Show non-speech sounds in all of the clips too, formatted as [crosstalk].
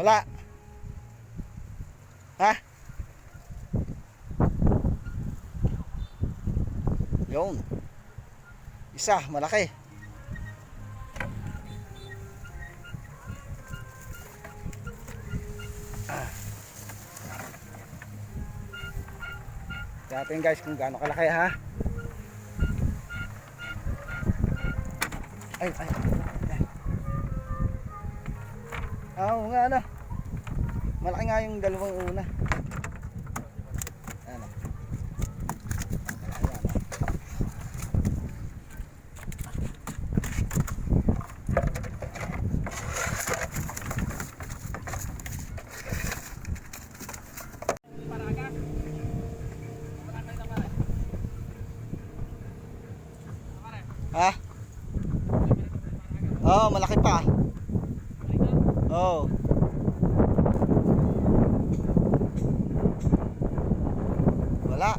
Wala. Ha? Yun. Isa, malaki. Ah. Natin guys kung gaano kalaki ha. Ay, ay. Ah, Oo nga ano. Malaki nga yung dalawang una. Ano? Ah. Ha? Oo, oh, malaki pa. Oh. Wala.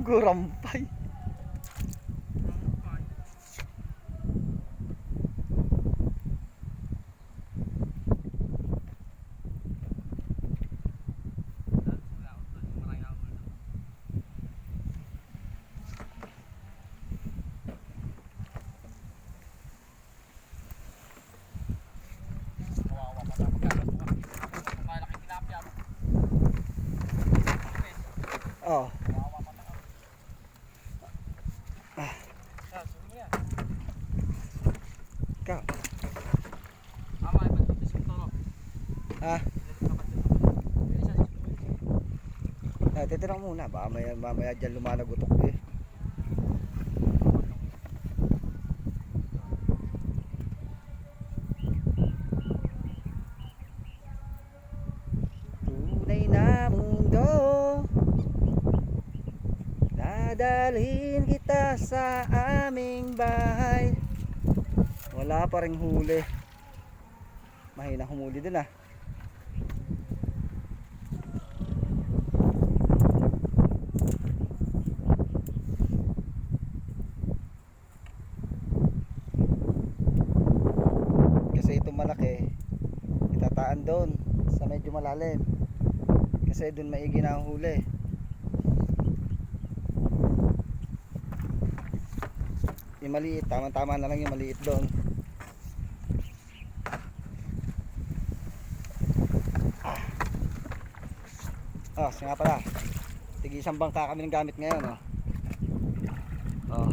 Gurampay. Oh. Ikaw. Ah, ah titirang muna. Baka maya, mamaya dyan lumalagotok eh. Tunay na mundo Dadalhin kita sa aming bahay. Wala pa rin huli. Mahina humuli din ah. Kasi ito malaki Itataan doon Sa medyo malalim. Kasi doon maigi na ang huli Yung maliit, tama-tama na lang yung maliit doon. Ah, siya nga pala. Isang bangka kami ng gamit ngayon, oh. Oh.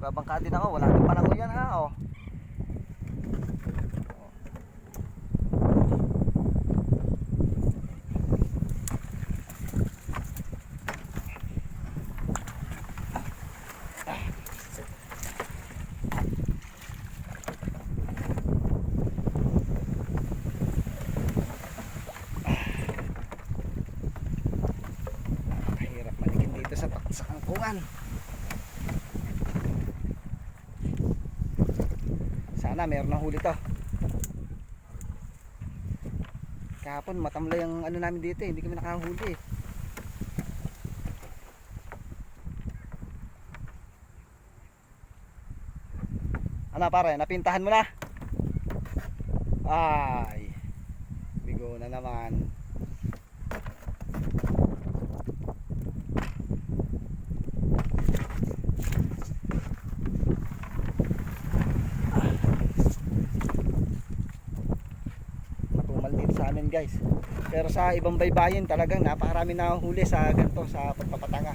Babangka din ako, wala nang panahon yan ha, oh. Kangkungan. Sana meron ng huli to. Kahapon matamlay ang ano namin dito eh. Hindi kami nakahuli eh. Ano pare, napintahan mo na? Ay. Bigo na naman. matumal dito sa amin guys. Pero sa ibang baybayin talagang napakarami na huli sa ganito sa pagpapatanga.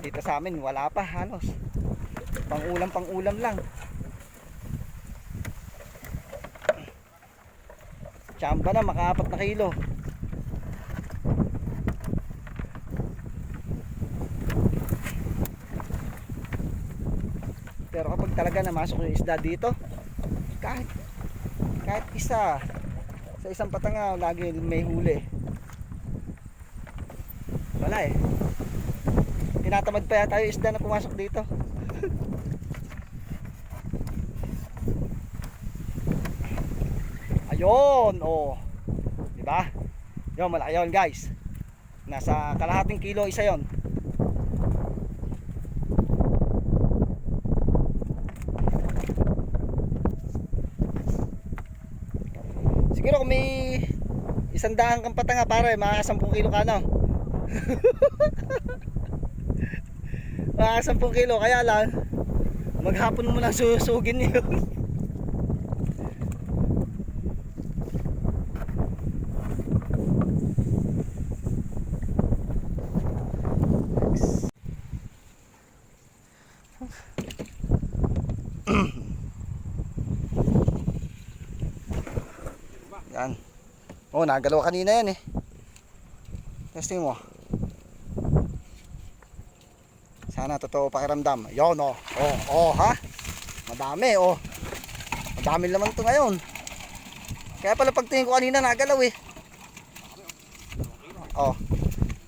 Dito sa amin wala pa halos. Pang ulam pang ulam lang. Tsamba na makaapat na kilo. Pero kapag talaga namasok yung isda dito kahit kahit isa sa isang patanga lagi may huli wala eh tinatamad pa yata yung isda na pumasok dito [laughs] Ayun, oh. 'Di ba? Yun, malaki yun, guys. Nasa kalahating kilo isa 'yon. Siguro kung may isang daan kang patanga pare, mga 10 kilo ka no. mga 10 kilo, kaya lang maghapon mo lang susugin yun. [laughs] Yan. Oh, nagalaw kanina yan eh. Testing mo. Sana totoo pakiramdam. Yon oh. Oh, oh ha. Madami oh. Madami naman to ngayon. Kaya pala pagtingin ko kanina nagalaw eh. Oh.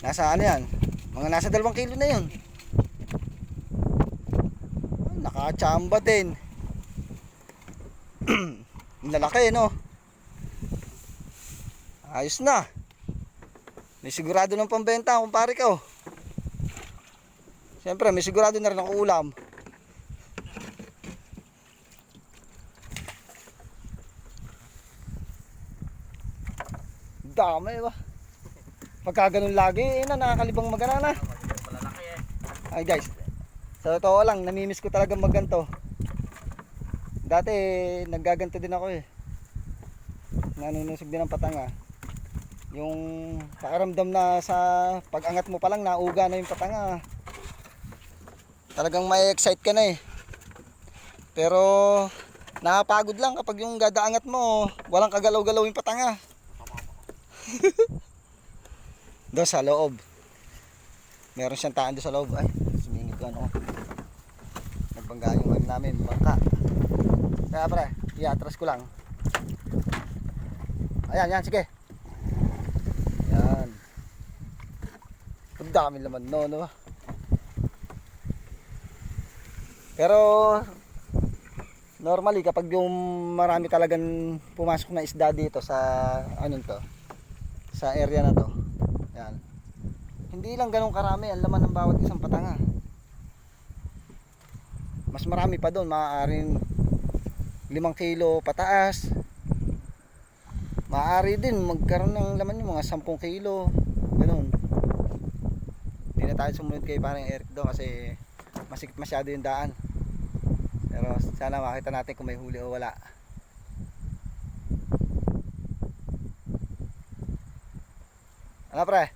Nasa ano yan? Mga nasa dalawang kilo na yun. Nakachamba din. [clears throat] Lalaki no. Ayos na. May sigurado ng pambenta kung pare ka oh. Siyempre, may sigurado na rin ang ulam. Dami ba? Pagka ganun lagi, eh, na nakakalibang magana na. Ay guys, sa totoo lang, namimiss ko talaga magganto. Dati, naggaganto din ako eh. Nanunusog din ng patanga. Yung pakiramdam na sa pag-angat mo pa lang, nauga na yung patanga. Talagang may excite ka na eh. Pero, nakapagod lang kapag yung gadaangat mo, walang kagalaw-galaw yung patanga. [laughs] doon sa loob. Meron siyang taan doon sa loob. Ay, sumingit ko ano. Nagbangga yung ano namin, bangka. Kaya pre, i-atras ko lang. Ayan, yan, sige. Yan. Ang dami naman no, no? Pero, normally kapag yung marami talagang pumasok na isda dito sa, ano to, sa area na to, yan. Hindi lang ganun karami ang laman ng bawat isang patanga. Mas marami pa doon, maaaring 5 kilo pataas. Maaari din magkaroon ng laman yung mga 10 kilo. Na tayo sumunod kay parang Eric doon kasi masikip masyado yung daan. Pero sana makita natin kung may huli o wala. Ano pre?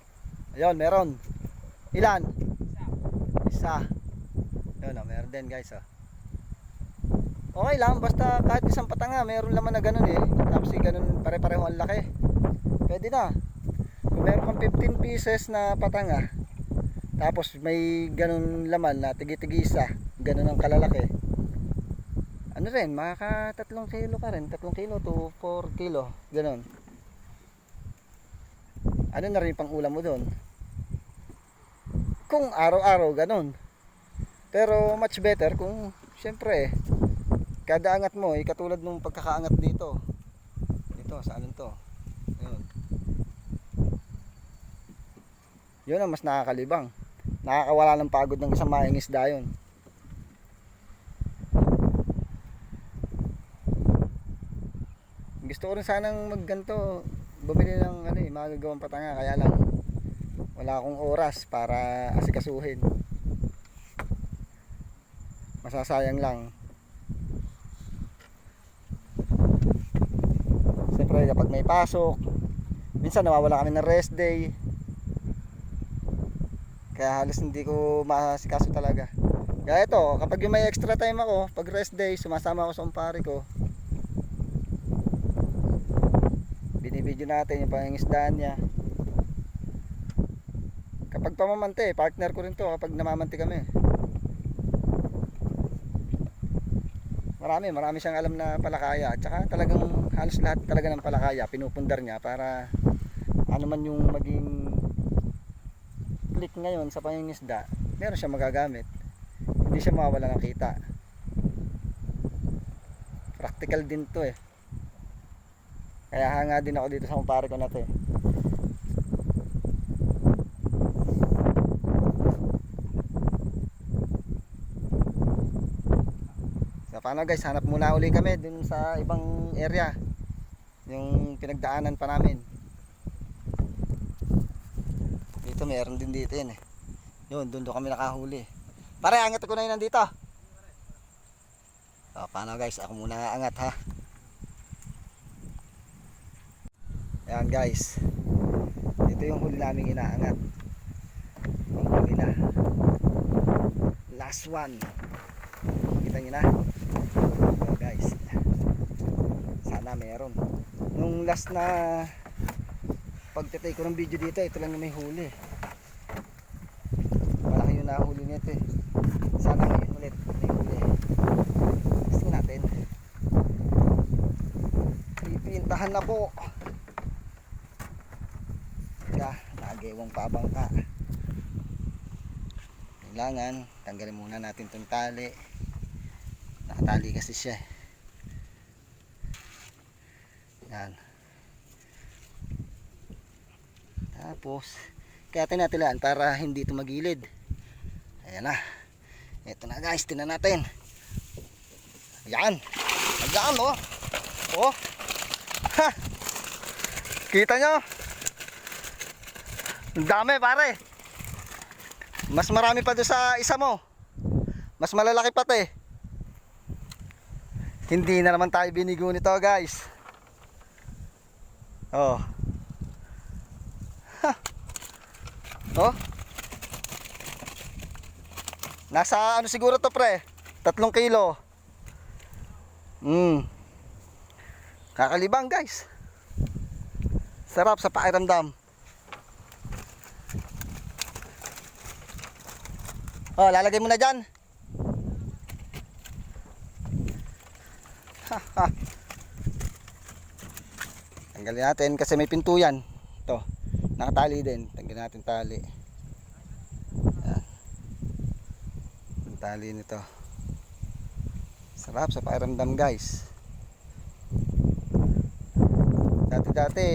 Ayun, meron. Ilan? Isa. Yun, oh, meron din guys. Oh. Okay lang, basta kahit isang patanga, meron laman na ganun eh. Tapos ganun pare-pareho ang laki. Pwede na. Kung meron kang 15 pieces na patanga, tapos may ganun laman na tigi-tigi isa, ganun ang kalalaki. Ano rin, makaka 3 kilo ka rin, 3 kilo to 4 kilo, ganun. Ano na rin pang ulam mo doon? Kung araw-araw ganun. Pero much better kung syempre kada angat mo eh katulad nung pagkakaangat dito. Dito, saan to? Ayun. Yun ang mas nakakalibang. Nakakawala ng pagod ng isang maing isda yun. Gusto ko rin sanang magganto, bumili ng ano eh, magagawang patanga kaya lang wala akong oras para asikasuhin. Masasayang lang. Siyempre kapag may pasok, minsan nawawala kami ng rest day. Kaya halos hindi ko masikaso talaga. Kaya ito, kapag may extra time ako, pag rest day, sumasama ako sa umpare ko. Binibidyo natin yung pangingisdaan niya. Kapag pamamante, partner ko rin to kapag namamanti kami. Marami, marami siyang alam na palakaya. At saka talagang halos lahat talaga ng palakaya, pinupundar niya para ano man yung maging click ngayon sa pangingisda, meron siya magagamit. Hindi Hindi siya mawawala ng kita. Practical din to eh. Kaya hanga din ako dito sa kumpare ko na to eh. So paano guys, hanap muna uli kami dun sa ibang area. Yung pinagdaanan pa namin. Dito meron din dito yun eh. Yun, doon doon kami nakahuli. Pare, angat ko na yun nandito. So, paano guys, ako muna angat ha. Ayan guys. Ito yung huli naming inaangat. Ang huli na. Last one. Kita nyo na. So guys. Sana meron. Nung last na pagtitake ko ng video dito, ito lang yung may huli. Malaki yung nahuli nito eh. Sana ngayon ulit may huli. Gusto natin. Pipintahan na po. Teka, nagewang pabangka. Kailangan, tanggalin muna natin itong tali. Nakatali kasi siya eh. Yan. Tapos, kaya tinatilaan para hindi ito magilid. Ayan na. Ito na guys, tinan natin. Ayan. Ayan oh. Oh. Ha. Kita nyo? Ang dami pare. Mas marami pa doon sa isa mo. Mas malalaki pati. Hindi na naman tayo binigo nito guys. Oh. Ha. Oh. Nasa ano siguro to pre? Tatlong kilo. Hmm. Kakalibang guys. Sarap sa pakiramdam. Oh, lalagay mo na dyan. Tanggalin natin kasi may pinto yan. Ito. Nakatali din. Tanggalin natin tali. Yan. Ang tali nito. Sarap sa pakiramdam guys. Dati-dati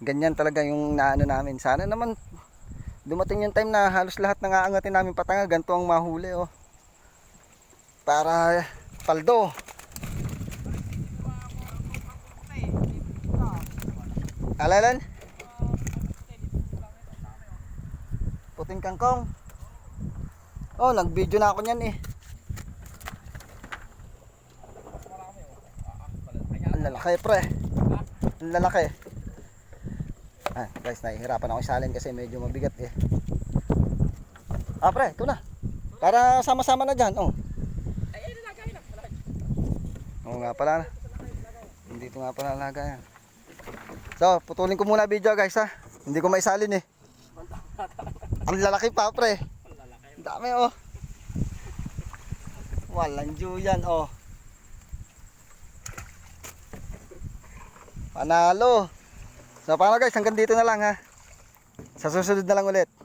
ganyan talaga yung naano namin. Sana naman dumating yung time na halos lahat ng aangatin namin patanga ganito ang mahuli oh. Para paldo. Alalan? Puting kangkong. Oh, nag-video na ako niyan eh. Ang lalaki pre. Ang lalaki. Ah, guys, nahihirapan ako isalin kasi medyo mabigat eh. Ah, pre, ito na. Para sama-sama na dyan, oh. Oo nga pala. Hindi ito nga pala alaga yan. So, putulin ko muna video guys ha. Hindi ko maisalin eh. Ang lalaki pa pre. Ang dami oh. Walang Diyo yan oh. Panalo. So paano guys, hanggang dito na lang ha. Sa susunod na lang ulit.